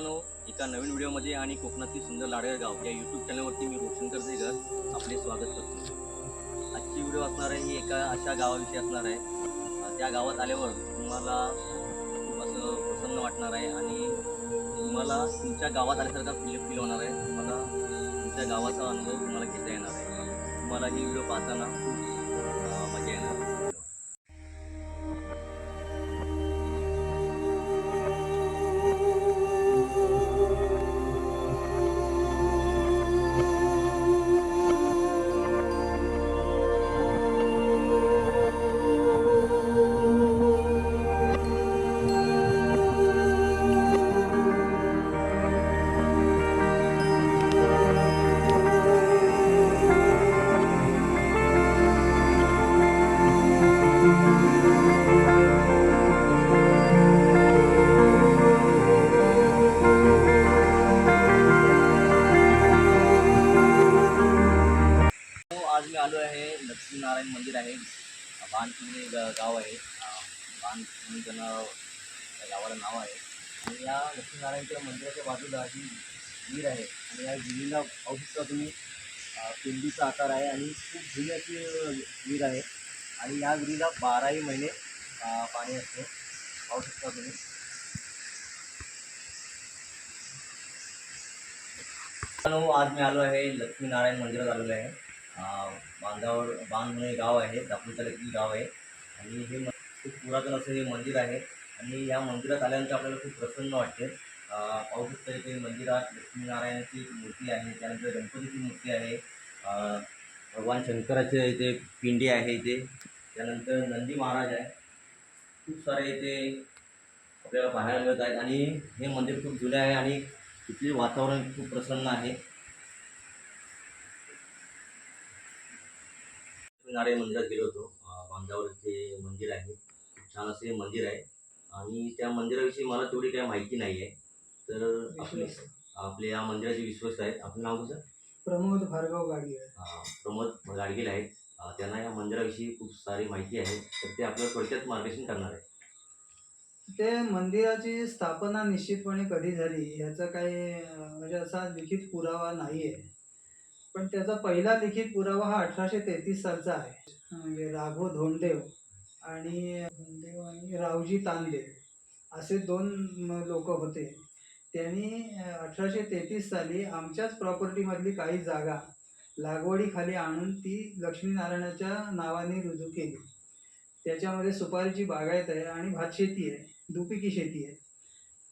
एका नवीन व्हिडिओमध्ये आणि कोकणातील सुंदर लाडगर गाव या यूट्यूब चॅनलवरती मी रोशन करतेकर आपले स्वागत करतो. आजची व्हिडिओ असणार आहे ही एका अशा गावाविषयी असणार आहे. त्या गावात आल्यावर तुम्हाला खूप असं प्रसन्न वाटणार आहे आणि तुम्हाला तुमच्या गावात आल्यासारखा फील फील होणार आहे. तुम्हाला तुमच्या गावाचा अनुभव तुम्हाला घेता येणार आहे. तुम्हाला ही व्हिडिओ पाहताना खूप मजा येणार. मी आलो आहे लक्ष्मीनारायण मंदिर आहे गाव आहे. बाणकिल्ले त्यांना त्या गावाला नाव आहे. आणि या लक्ष्मीनारायणच्या मंदिराच्या बाजूला ही विहीर आहे आणि या विहिरीला पाहू तुम्ही अं, पिंडीचा आकार आहे आणि खूप जुनी अशी विहीर आहे. आणि या विहिरीला बाराही महिने पाणी असते. पाहू शकता तुम्ही. आज मी आलो आहे लक्ष्मीनारायण मंदिरात आलेलो आहे. अं, बांधावर बांध म्हणून हे गाव आहे दापोली तालुक्यातील गाव आहे. आणि हे म- खूप पुरातन असं हे मंदिर आहे. आणि या मंदिरात आल्यानंतर आपल्याला खूप प्रसन्न वाटते. पाहू शकता इथे मंदिरात लक्ष्मीनारायणाची मूर्ती आहे त्यानंतर गणपतीची मूर्ती आहे. भगवान शंकराचे इथे पिंडी आहे इथे. त्यानंतर नंदी महाराज आहे. खूप सारे इथे आपल्याला पाहायला मिळत आहेत. आणि हे मंदिर खूप जुने आहे आणि इथले वातावरण खूप प्रसन्न आहे. नारायण मंदिरात गेलो होतो. बांधावर ते मंदिर आहे. छान असं मंदिर आहे. आणि त्या मंदिराविषयी मला तेवढी काही माहिती नाही आहे तर आपले आपले या मंदिराचे विश्वस्त आहेत. आपलं नाव कसं प्रमोद भार्गव गाडी अं, प्रमोद गाडगील आहेत. त्यांना या मंदिराविषयी खूप सारी माहिती आहे. तर ते आपल्याला थोडक्यात मार्गदर्शन करणार आहे ते मंदिराची स्थापना निश्चितपणे कधी झाली ह्याचा काही म्हणजे असा लिखित पुरावा नाही आहे पण त्याचा पहिला लिखित पुरावा हा अठराशे तेहतीस सालचा आहे. म्हणजे राघव धोंडदेव आणि धोंडदेव आणि रावजी तानदेव असे दोन लोक होते. त्यांनी अठराशे तेहतीस साली आमच्याच प्रॉपर्टीमधली काही जागा लागवडीखाली आणून ती लक्ष्मीनारायणाच्या नावाने रुजू केली. त्याच्यामध्ये सुपारीची बागायत आहे आणि भातशेती आहे दुपिकी शेती आहे.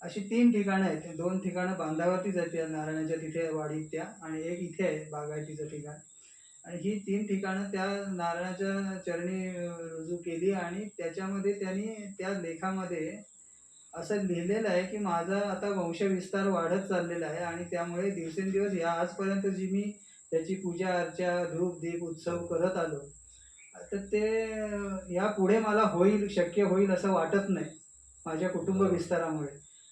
अशी तीन ठिकाणं आहेत. दोन ठिकाणं बांधावरतीच आहेत. त्या नारायणाच्या तिथे वाडीत त्या आणि एक इथे आहे बागायतीचं ठिकाण. आणि ही तीन ठिकाणं त्या नारायणाच्या चरणी रुजू केली आणि त्याच्यामध्ये त्यांनी त्या लेखामध्ये असं लिहिलेलं आहे की माझा आता वंशविस्तार वाढत चाललेला आहे आणि त्यामुळे दिवसेंदिवस या आजपर्यंत जी मी त्याची पूजा अर्चा धूप दीप उत्सव करत आलो तर ते यापुढे मला होईल शक्य होईल असं वाटत नाही माझ्या कुटुंब विस्तारामुळे.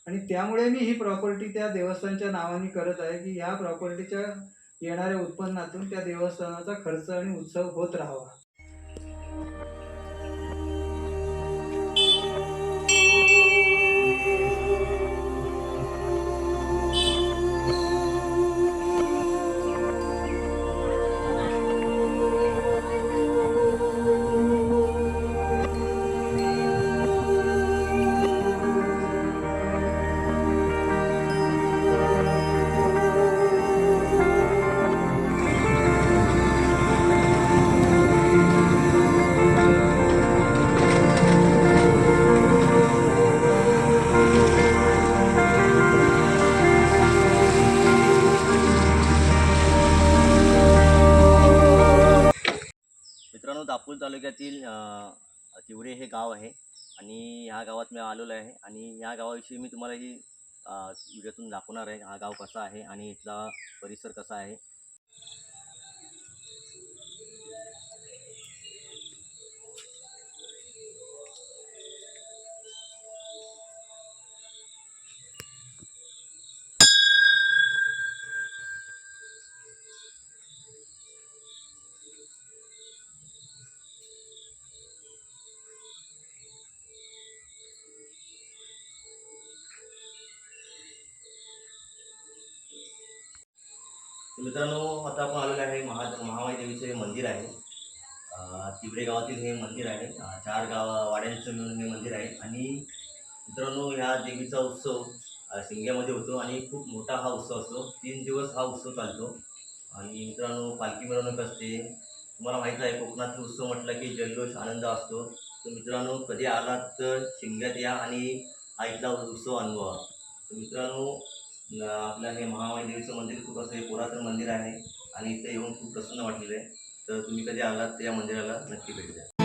आणि त्यामुळे मी ही प्रॉपर्टी त्या देवस्थानच्या नावाने करत आहे की या प्रॉपर्टीच्या येणाऱ्या उत्पन्नातून त्या देवस्थानाचा खर्च आणि उत्सव होत राहावा. तालुक्यातील तिवडे तिवरे हे गाव आहे आणि ह्या गावात मी आलेलो आहे आणि ह्या गावाविषयी मी तुम्हाला ही व्हिडिओतून दाखवणार आहे हा गाव कसा आहे आणि इथला परिसर कसा आहे. मित्रांनो आता आपण आलेलो आहे महा महामाई देवीचं हे मंदिर आहे. अं, गावातील हे मंदिर आहे. चार गाव वाड्यांचं मिळून हे मंदिर आहे. आणि मित्रांनो ह्या देवीचा उत्सव शिंग्यामध्ये होतो आणि खूप मोठा हा उत्सव असतो. तीन दिवस हा उत्सव चालतो. आणि मित्रांनो पालखी मिरवणूक असते. तुम्हाला माहीत आहे कोकणातील उत्सव म्हटलं की जल्लोष आनंद असतो. तर मित्रांनो कधी आलात तर शिंग्यात या आणि हा इथला उत्सव अनुभवा. तर मित्रांनो आपलं हे महामाईदेवीचं मंदिर खूप असं हे पुरातन मंदिर आहे आणि इथे येऊन खूप प्रसन्न वाटलेलं आहे. तर तुम्ही कधी आलात तर या मंदिराला नक्की भेट द्या.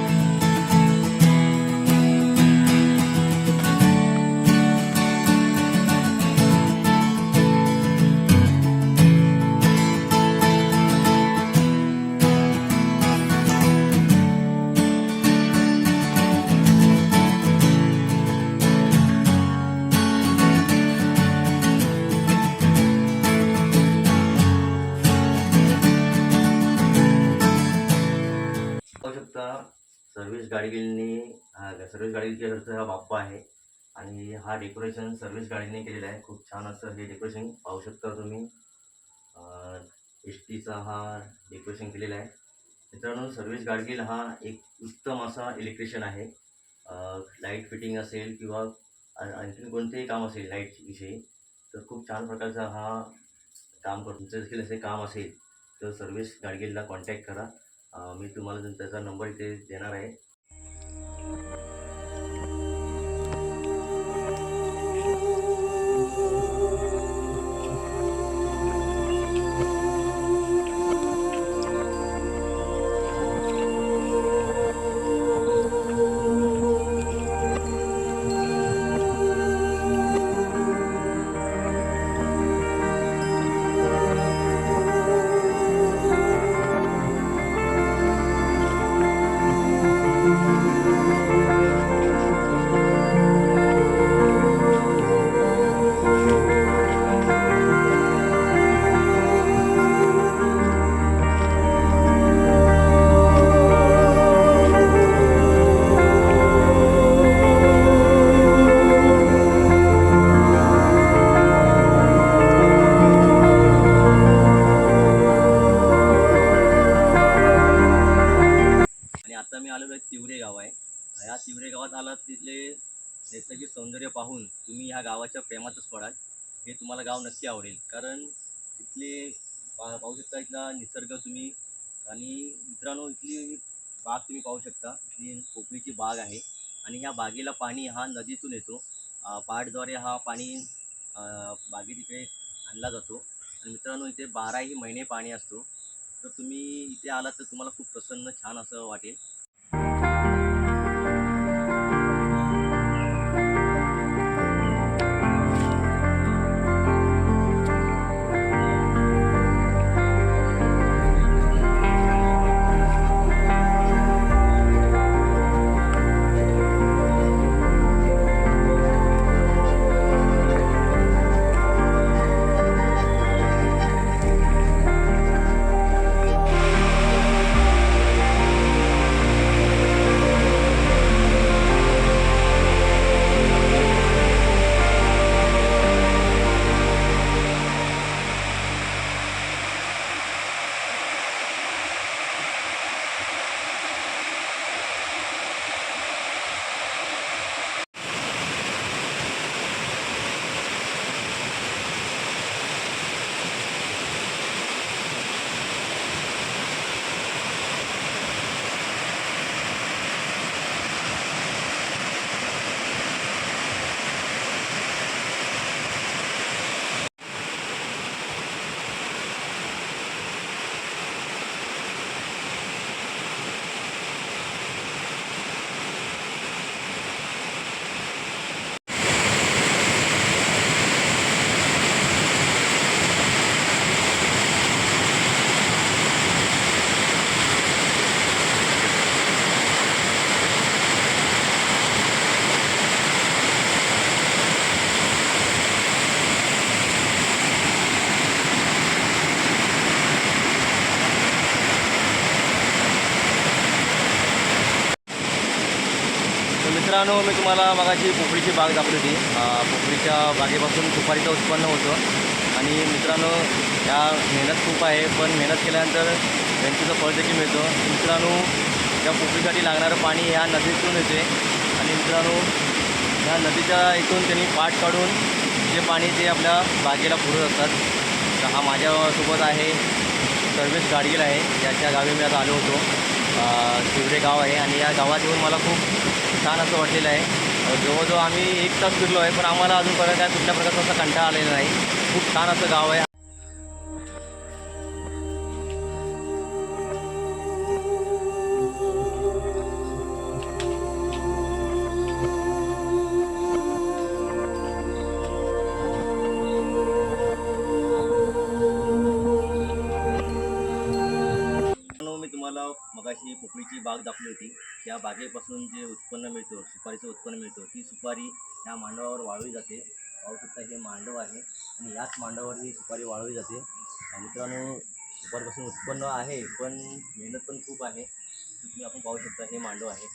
सर्विस सर्व्हिस गाडीच्या हा बाप्पा आहे. आणि हा डेकोरेशन सर्व्हिस गाडीने केलेला आहे. खूप छान असं हे डेकोरेशन पाहू शकता तुम्ही. एस टीचा हा डेकोरेशन केलेला आहे. मित्रांनो सर्विस गाडगील हा एक उत्तम असा इलेक्ट्रिशियन आहे. लाइट फिटिंग असेल किंवा आणखीन कोणतेही काम असेल लाईटविषयी तर खूप छान प्रकारचा हा काम करतो तुमचं देखील असे काम असेल तर सर्विस गाडगिलला कॉन्टॅक्ट करा. मी तुम्हाला त्याचा नंबर इथे देणार आहे पा पाहू शकता इथला निसर्ग तुम्ही. आणि मित्रांनो इथली बाग तुम्ही पाहू शकता. इथली पोपळीची बाग आहे. आणि ह्या बागेला पाणी हा नदीतून येतो. पहाटद्वारे हा पाणी अं, बागेत इकडे आणला जातो. आणि मित्रांनो इथे बाराही महिने पाणी असतो. तर तुम्ही इथे आलात तर तुम्हाला खूप प्रसन्न छान असं वाटेल. मित्रांनो मी तुम्हाला मगाशी पोखरीची बाग दाखवली होती. पोखरीच्या बागेपासून सुपारीचं उत्पन्न होतं. आणि मित्रांनो या मेहनत खूप आहे पण मेहनत केल्यानंतर त्यांचं फळ देखील मिळतं. मित्रांनो या पोपळीसाठी लागणारं पाणी ह्या नदीतून येते. आणि मित्रांनो ह्या नदीच्या इथून त्यांनी पाठ काढून जे पाणी ते आपल्या बागेला पुरत असतात हा माझ्यासोबत आहे सर्वेश गाडगील आहे. ज्याच्या गावी मी आता आलो होतो. शिवरे गाव आहे. आणि या गावात येऊन मला खूप छान असं वाटलेलं आहे. जवळजवळ आम्ही एक तास फिरलो आहे पण आम्हाला अजूनपर्यंत काय कुठल्या प्रकारचा असा कंटाळा आलेला नाही. खूप छान असं गाव आहे. जी बाग दाखवली होती त्या बागेपासून जे उत्पन्न मिळतो सुपारीचं उत्पन्न मिळतो ती सुपारी ह्या मांडवावर वाळवली जाते. पाहू शकता हे मांडव आहे आणि याच मांडवावर ही सुपारी वाळवली जाते. मित्रांनो सुपारीपासून उत्पन्न आहे पण मेहनत पण खूप आहे. तुम्ही आपण पाहू शकता हे मांडव आहे.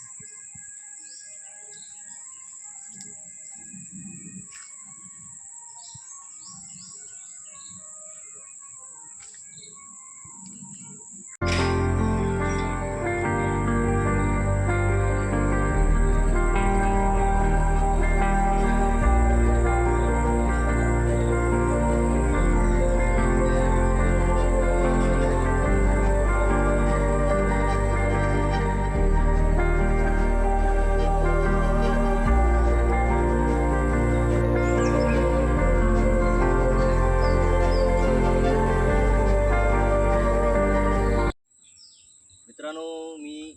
मित्रांनो मी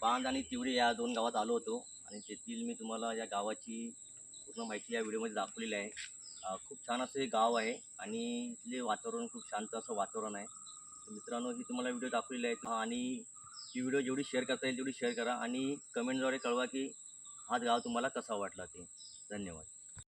बांध आणि तिवडे या दोन गावात आलो होतो आणि तेथील मी तुम्हाला या गावाची पूर्ण माहिती या व्हिडिओमध्ये दाखवलेली आहे. खूप छान असं हे गाव आहे आणि इथले वातावरण खूप शांत असं वातावरण आहे. मित्रांनो ही तुम्हाला व्हिडिओ दाखवलेली आहे. आणि ही व्हिडिओ जेवढी शेअर करता येईल तेवढी शेअर करा आणि कमेंटद्वारे कळवा की हा गाव तुम्हाला कसा वाटला ते. धन्यवाद.